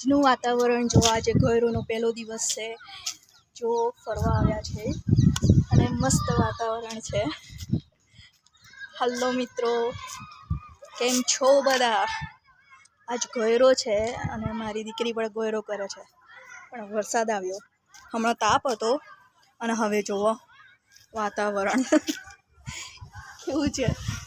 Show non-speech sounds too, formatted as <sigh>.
આજનું વાતાવરણ જો આજે ગયરોનો પહેલો દિવસ છે. જો ફરવા આવ્યા છે. અને મસ્ત વાતાવરણ છે. હલ્લો મિત્રો, કેમ છો બધા? આજ ગયરો છે અને મારી દીકરી પણ ગયરો કરે છે. પણ વરસાદ આવ્યો. હમણાં તાપ હતો. અને હવે જુઓ, વાતાવરણ. <laughs> કેવું છે?